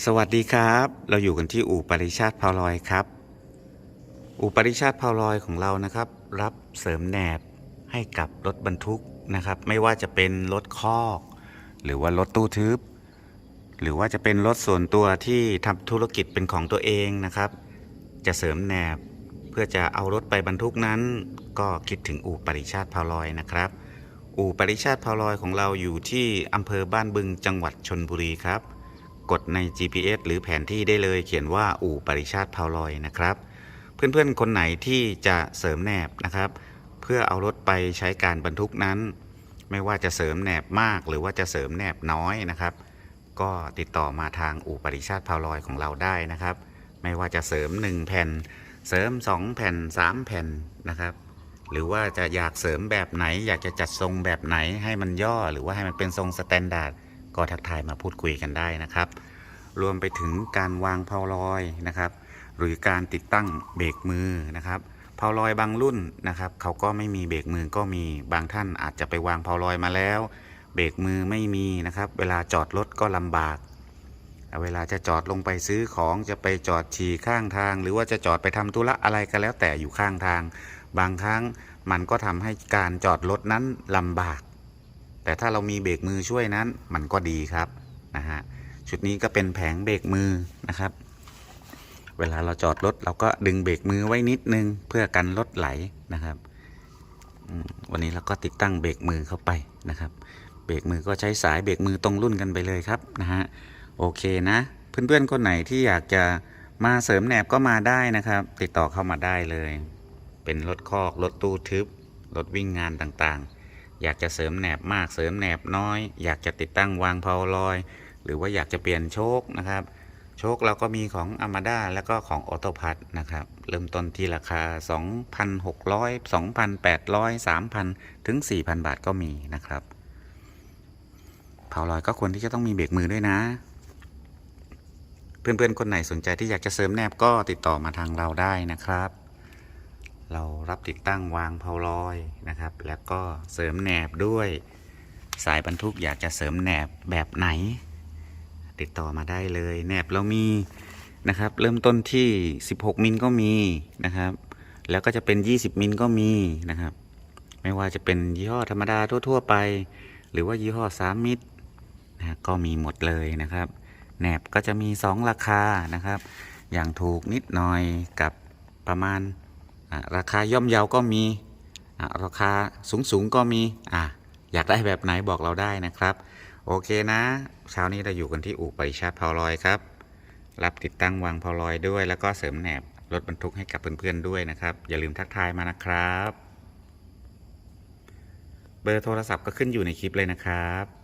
สวัสดีครับ เราอยู่กันที่อู่ปริชาติพาวลอยครับ อู่ปริชาติพาวลอยของเรานะครับ รับเสริมแหนบให้กับรถบรรทุกนะครับ ไม่ว่าจะเป็นรถคอก หรือว่ารถตู้ทึบ หรือว่าจะเป็นรถส่วนตัวที่ทำธุรกิจเป็นของตัวเองนะครับ จะเสริมแหนบเพื่อจะเอารถไปบรรทุกนั้น ก็คิดถึงอู่ปริชาติพาวลอยนะครับ อู่ปริชาติพาวลอยของเราอยู่ที่อำเภอบ้านบึงจังหวัดชนบุรีครับ กดใน GPS หรือแผนที่ได้เลย เขียนว่าอู่ปริชาติพาวลอยนะครับ เพื่อนๆคนไหนที่จะเสริมแหนบนะครับ เพื่อเอารถไปใช้การบรรทุกนั้น ไม่ว่าจะเสริมแหนบมาก หรือว่าจะเสริมแหนบน้อยนะครับ ก็ติดต่อมาทางอู่ปริชาติพาวลอยของเราได้นะครับ ไม่ว่าจะเสริม 1 แผ่น เสริม 2 แผ่น 3 แผ่นนะครับหรือว่าจะอยากเสริมแบบไหน อยากจะจัดทรงแบบไหนให้มันย่อ หรือว่าให้มันเป็นทรงสแตนดาร์ด ก็ทักทายมาพูดคุยกันได้นะครับ รวมไปถึงการวางเพาลอยนะครับ หรือการติดตั้งเบรกมือนะครับเพาลอยบางรุ่นนะครับ เขาก็ไม่มีเบรกมือก็มีบางท่านอาจจะไปวางเพาลอยมาแล้ว เบรกมือไม่มีนะครับ เวลาจอดรถก็ลำบากเวลาจะจอดลงไปซื้อของจะไปจอดฉี่ข้างทาง หรือว่าจะจอดไปทำธุระอะไรก็แล้วแต่อยู่ข้างทาง บางครั้งมันก็ทำให้การจอดรถนั้นลำบาก แต่ถ้าเรามีเบรกมือช่วยนั้นมันก็ดีครับนะฮะชุดนี้ก็เป็นแผงเบรกมือนะครับ เวลาเราจอดรถเราก็ดึงเบรกมือไว้นิดนึงเพื่อกันรถไหลนะครับวันนี้เราก็ติดตั้งเบรกมือเข้าไปนะครับ เบรกมือก็ใช้สายเบรกมือตรงรุ่นกันไปเลยครับนะฮะโอเคนะ เพื่อนๆคนไหนที่อยากจะมาเสริมแหนบก็มาได้นะครับ ติดต่อเข้ามาได้เลย เป็นรถคอกรถตู้ทึบรถวิ่งงานต่างๆ อยากจะเสริมแหนบมากเสริมแหนบน้อย อยากจะติดตั้งวางเพาลอย หรือว่าอยากจะเปลี่ยนโชคนะครับโชคเราก็มีของ a m a d a แล้วก็ของ a u t o p a t นะครับ เริ่มต้นที่ราคา 2,600 2,800 3,000 ถึง 4,000 บาทก็มีนะครับเผาลอยก็ควรที่จะต้องมีเบรกมือด้วยนะ เพื่อนๆ คนไหนสนใจที่อยากจะเสริมแนบก็ติดต่อมาทางเราได้นะครับ เรารับติดตั้งวางเพาลอยนะครับ แล้วก็เสริมแหนบด้วยสายบรรทุกอยากจะเสริมแหนบแบบไหน ติดต่อมาได้เลยแหนบเรามีนะครับ เริ่มต้นที่ 16 มิลก็มีนะครับ แล้วก็จะเป็น 20 มิลก็มีนะครับ ไม่ว่าจะเป็นยี่ห้อธรรมดาทั่ว ๆ ไป หรือว่ายี่ห้อ3มิตรนะก็มีหมดเลยนะครับแหนบก็จะมี 2 ราคานะครับ อย่างถูกนิดหน่อยกับประมาณ ราคาย่อมเยาก็มีราคาสูงสูงๆก็มีออยากได้แบบไหนบอกเราได้นะครับ โอเคนะเช้านี้เราอยู่กันที่อู่ปริชาติพาวลอยครับ รับติดตั้งวางพาวลอยด้วย แล้วก็เสริมแหนบรถบรรทุกให้กับเพื่อนๆด้วยนะครับ อย่าลืมทักทายมานะครับ เบอร์โทรศัพท์ก็ขึ้นอยู่ในคลิปเลยนะครับ